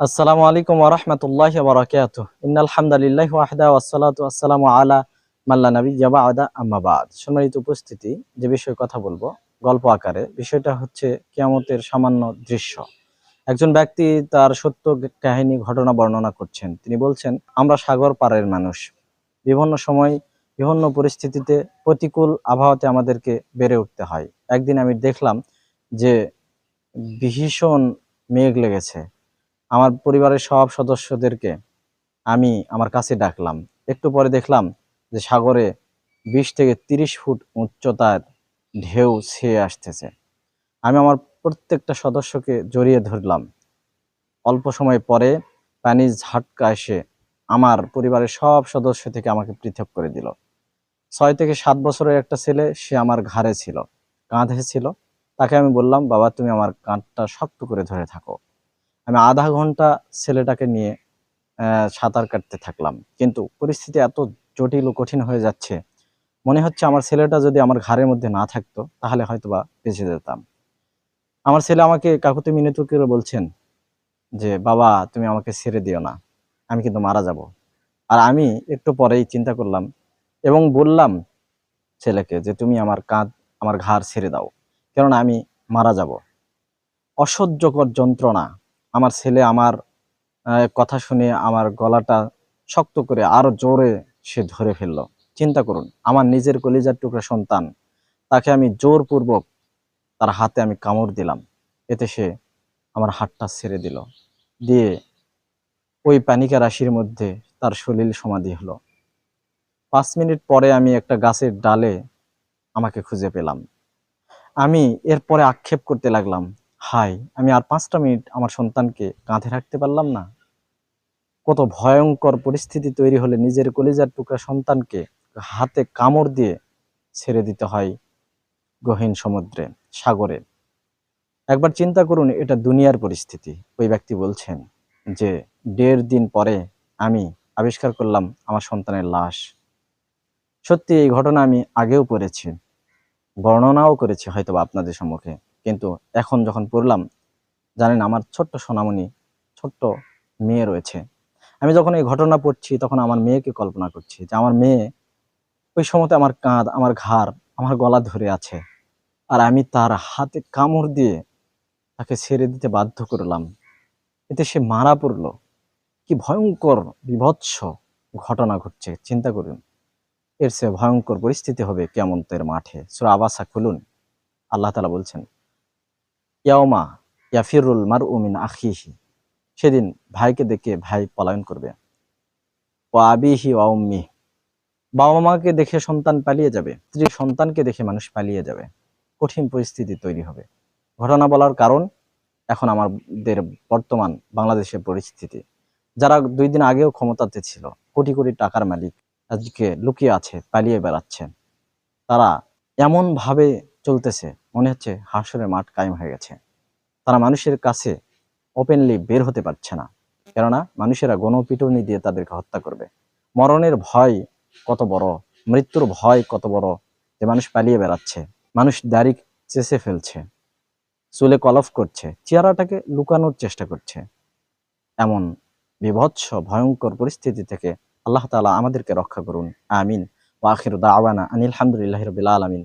আসসালামু আলাইকুম ওরহমতুল্লাহ বরাকাত ইন্নাল হামদালিল্লাহ ওয়াহদা ওয়াসসালাতু ওয়াসসালামু আলা মাল্লা নবী জাবাদা আম্মাবাদ সম্মানিত উপস্থিতি, যে বিষয়ে কথা বলব, গল্প আকারে, বিষয়টা হচ্ছে কিয়ামতের সামান্য দৃশ্য। একজন ব্যক্তি তার সত্য কাহিনী, ঘটনা বর্ণনা করছেন। তিনি বলছেন, আমরা সাগর পাড়ের মানুষ। বিভিন্ন সময় বিভিন্ন পরিস্থিতিতে প্রতিকূল আবহাওয়াতে আমাদেরকে বেড়ে উঠতে হয়। একদিন আমি দেখলাম যে ভীষণ মেঘ লেগেছে। আমার পরিবারের সব সদস্যদেরকে আমি আমার কাছে ডাকলাম। একটু পরে দেখলাম যে সাগরে বিশ থেকে তিরিশ ফুট উচ্চতার ঢেউ ছেয়ে আসতেছে। আমি আমার প্রত্যেকটা সদস্যকে জড়িয়ে ধরলাম। অল্প সময় পরে পানি ঝাটকা এসে আমার পরিবারের সব সদস্য থেকে আমাকে পৃথক করে দিল। ছয় থেকে সাত বছরের একটা ছেলে, সে আমার ঘাড়ে ছিল, কাঁধে ছিল। তাকে আমি বললাম, বাবা, তুমি আমার কাঁধটা শক্ত করে ধরে থাকো। আমি আধা ঘণ্টা ছেলেটাকে নিয়ে সাঁতার কাটতে থাকলাম। কিন্তু পরিস্থিতি এত জটিল ও কঠিন হয়ে যাচ্ছে, মনে হচ্ছে আমার ছেলেটা যদি আমার ঘাড়ের মধ্যে না থাকতো, তাহলে হয়তোবা বেঁচে যেতাম। আমার ছেলে আমাকে কাকুতি মিনতি করে বলছেন যে, বাবা, তুমি আমাকে ছেড়ে দিও না, আমি কিন্তু মারা যাব। আর আমি একটু পরেই চিন্তা করলাম এবং বললাম ছেলেকে যে, তুমি আমার কাঁধ, আমার ঘাড় ছেড়ে দাও, কেননা আমি মারা যাব। অসহ্যকর যন্ত্রণা আমার ছেলে আমার কথা শুনে আমার গলাটা শক্ত করে আরও জোরে সে ধরে ফেলল। চিন্তা করুন, আমার নিজের কলিজার টুকরা সন্তান, তাকে আমি জোরপূর্বক তার হাতে আমি কামড় দিলাম। এতে সে আমার হাতটা ছেড়ে দিল। দিয়ে ওই পানিকা রাশির মধ্যে তার সলিল সমাধি হলো। পাঁচ মিনিট পরে আমি একটা গাছের ডালে আমাকে খুঁজে পেলাম। আমি এরপরে আক্ষেপ করতে লাগলাম হাই আমি আর পাঁচটা মিনিট আমার সন্তানকে কাঁধে রাখতে পারলাম না। কত ভয়ঙ্কর পরিস্থিতি তৈরি হলে নিজের কলিজার টুকরা সন্তানকে হাতে কামড় দিয়ে ছেড়ে দিতে হয় গহীন সমুদ্রে, সাগরে। একবার চিন্তা করুন, এটা দুনিয়ার পরিস্থিতি। ওই ব্যক্তি বলছেন যে, দেড় দিন পরে আমি আবিষ্কার করলাম আমার সন্তানের লাশ। সত্যি, এই ঘটনা আমি আগেও পড়েছি বর্ণনাও করেছি হয়তোবা আপনাদের সম্মুখে। কিন্তু এখন যখন পড়লাম, জানেন আমার ছোট্ট সোনামণি, ছোট্ট মেয়ে রয়েছে। আমি যখন এই ঘটনা পড়ছি, তখন আমার মেয়েকে কল্পনা করছি যে আমার মেয়ে ওই সময়তে আমার কাঁধ, আমার ঘাড়, আমার গলা ধরে আছে। আর আমি তার হাতে কামড় দিয়ে তাকে ছেড়ে দিতে বাধ্য করলাম। এতে সে মারা পড়ল। কি ভয়ঙ্কর, বিভৎস ঘটনা ঘটছে, চিন্তা করুন। এর সে ভয়ঙ্কর পরিস্থিতি হবে কেমন্তের মাঠে। সুরা আবাসা খুলুন। আল্লাহ তালা বলছেন ইয়াওমা ইয়াফিরুল মার উমিন আখিহি। সেদিন ভাইকে দেখে ভাই পলায়ন করবে। ও আবিহি ও উম্মি। বাবা মাকে দেখে সন্তান পালিয়ে যাবে। স্ত্রী সন্তানকে দেখে মানুষ পালিয়ে যাবে। কঠিন পরিস্থিতি তৈরি হবে। ঘটনা বলার কারণ এখন আমাদের বর্তমান বাংলাদেশের পরিস্থিতি। যারা দুই দিন আগেও ক্ষমতাতে ছিল, কোটি কোটি টাকার মালিক আজকে লুকিয়ে আছে, পালিয়ে বেড়াচ্ছে তারা এমন ভাবে চলতেছে মনে হচ্ছে হাসরের মাঠ কায়েম হয়ে গেছে। তারা মানুষের কাছে ওপেনলি বের হতে পারছে না। কেননা মানুষেরা গণপিটুনি দিয়ে তাদেরকে হত্যা করবে। মরণের ভয় কত বড়, মৃত্যুর ভয় কত বড় যে মানুষ পালিয়ে বেড়াচ্ছে, মানুষ দাড়ি চেষে ফেলছে, চুলে কলফ করছে, চেহারাটাকে লুকানোর চেষ্টা করছে। এমন বিভৎস, ভয়ঙ্কর পরিস্থিতি থেকে আল্লাহ তাআলা আমাদেরকে রক্ষা করুন। আমিন। ওয়া আখিরু দাওয়ানা আনিল হামদুলিল্লাহি রাব্বিল আলামিন।